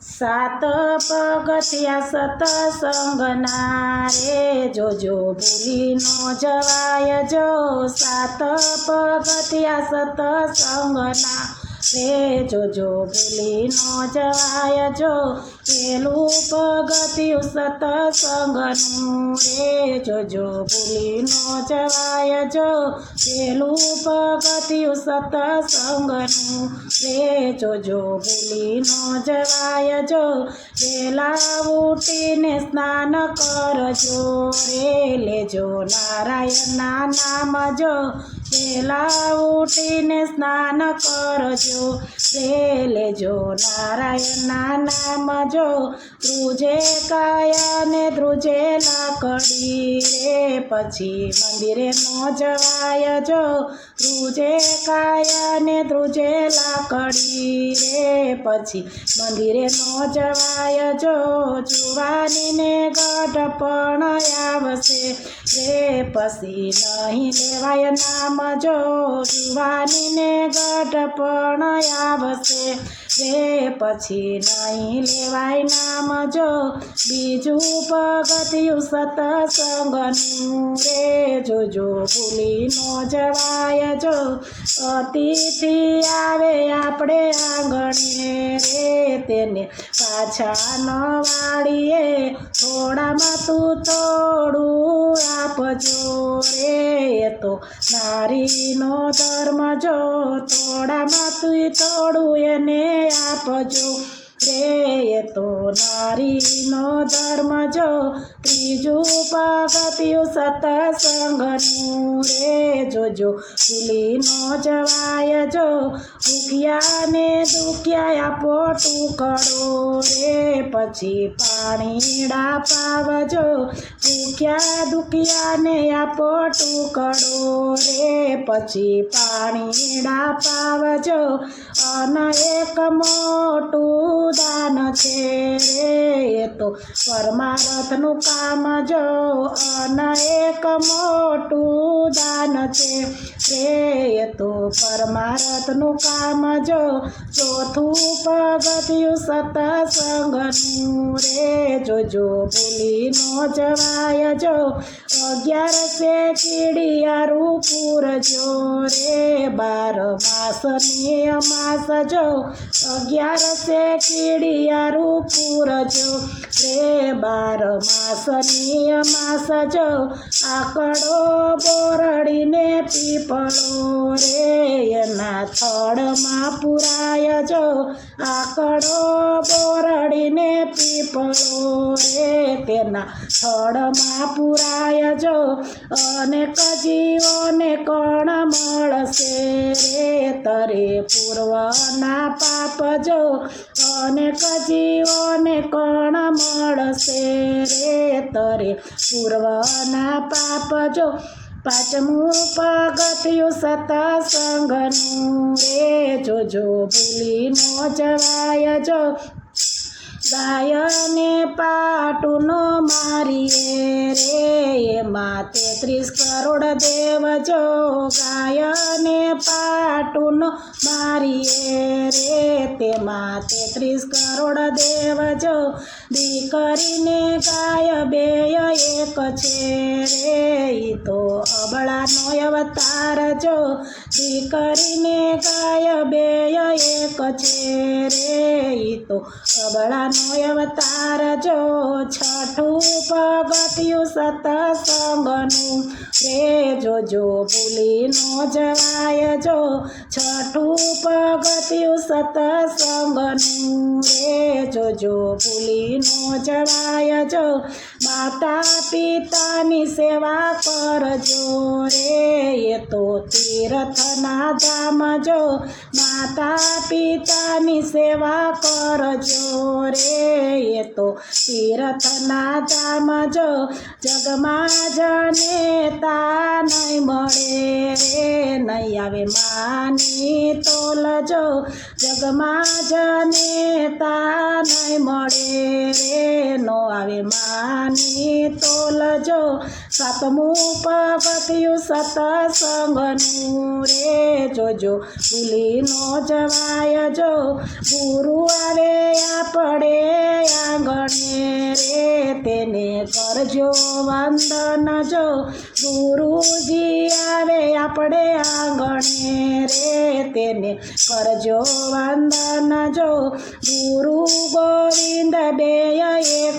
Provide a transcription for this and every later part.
સાત પગથિયા સતસંગના રે. જોજો ભૂલી નો જવાય જો સાત પગથિયા સતસંગના રે જોજો ભૂલી નો જવાય જો. પેલું પગથિયું સતસંગનું રે. જોજો ભૂલી નો જવાય જો. પેલું પગથિયું સતસંગનું રે. જોજો ભૂલી નો જવાય જો. વેલા ઉઠીને સ્નાન કરજો રે. લેજો નારાયણના નામ, જો. વેલા ઉઠીને સ્નાન કરજો રે લેજો નારાયણના નામ જો ધ્રુજે કાયા ને ધ્રુજે લાકડી પછી મંદિરે ન જવાય જો ધ્રુજે કાયા ને ધ્રુજે લાકડી રે. પછી મંદિરે ન જવાય જો જુવાનીને ગઢપણ આવશે રે. પછી નહીં લેવાય નામ જો, જુવાનીને ગઢપણ આવશે રે. પછી નહીં લેવાય નામ જો, બીજું પગથિયું સતસંગનું રે જોજો ભૂલી નો જવાય જો અતિથિ આવે આપણે આંગણે રે તેને પાછા ન વાળીએ થોડામાં તું થોડું આપજો રે તો નારીનો ધર્મ જો થોડામાં તું થોડું એને આપજો રે તો નારીનો ધર્મ જો. ત્રીજું પગથિયું સતસંગનું રે જોજો. ભૂલી નો જવાય જો. ભૂખ્યાને દુખ્યા આપો ટુકડો રે. પછી પાણીડા પાવજો. ભૂખ્યા આ આપો ટુકડો રે. પછી પાણીડા પાવજો. અને એક મોટું દાન છે રે એ તો પરમારથનું કામ જો એક મોટું દાન છે. શ્રેય તો પરમારથનું કામ જો ચોથું પગથિયું સતસંગનું. રે, જોજો ભૂલી નો જવાય જો અગિયાર અગિયારસે કીડિયારું પૂરજો. રે, બાર માસની નિયમાસ જો અગિયાર અગિયારસે કીડિયારું પૂરજો. રે બાર માસની અમાસ જો આકડો બોરડીને પીપળો રે. એના થડમાં પુરાય જો આકડો બોરડીને પીપળો રે. તેના થડમાં પુરાય જો. અનેક જીવોને કોણ મળશે રે તરે? પૂર્વના પાપ જો. અનેક જીવોને કોણ મળશે રે તરે? પૂર્વના પાપ જો. પાંચમું પગથિયું સતસંગનું રે. જોજો ભૂલી નો જવાય જો. ગાયને પાટુનો મારીએ રે એમાં તેત્રીસ કરોડ દેવ જો ગાયને પાટુનો મારીએ રે તેમાં તેત્રીસ કરોડ દેવ જો દીકરીને ગાય બે એક છે રે તો અબળાનો અવતાર જો દીકરીને ગાય બે એક છે રે. તો અબળાનો અવતાર જો છઠું પગથિયું સતસંગનું રે. જોજો ભૂલી નો જવાય જો છઠું પગથિયું સતસંગનું રે. જોજો ભૂલી નો જવાય જો માતા પિતાની સેવા કરજો રે, એ તો તીર્થના ધામ જો માતા પિતાની સેવા કરજો રે, એ તો તીર્થના ધામ જો જગમાં જનેતા નહીં મળે રે, નહીં આવે માની તોલજો જગમાં નહીં મળે રે નો આવે માની તોલજો. સાતમું પગથિયું સતસંગનું રે જોજો ભૂલી નો જવાય જો ગુરુ આવે આપણે આંગણે રે, તેને કરજો વંદન જો, ગુરુજી આવે આપણે આંગણે રે, તેને કરજો વંદન જો, ગુરુ ગોવિંદ બે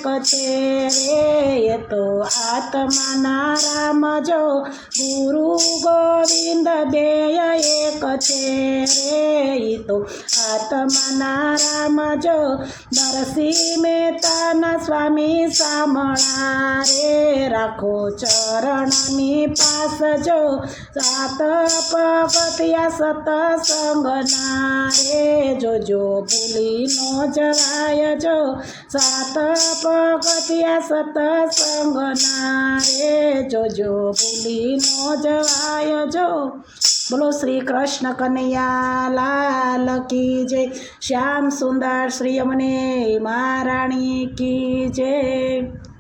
એક છે રે એ તો આત્માના રામ જો. ગુરુ ગોવિંદ બે એક છે રે એ તો આત્માના રામ જો. નરસિંહ મહેતાના સ્વામી સામણા રે રાખો ચરણની પાસ જો. સાત પગથિયા સતસંગના રે જોજો ભૂલી નો જરાય જો. સાત પગથિયા સતસંગના રે જોજો ભૂલી નો જવાય જો. બોલો શ્રી કૃષ્ણ કનૈયા, લાલ કી જય. શ્યામ સુંદર શ્રી અમને મહારાણી કી જય.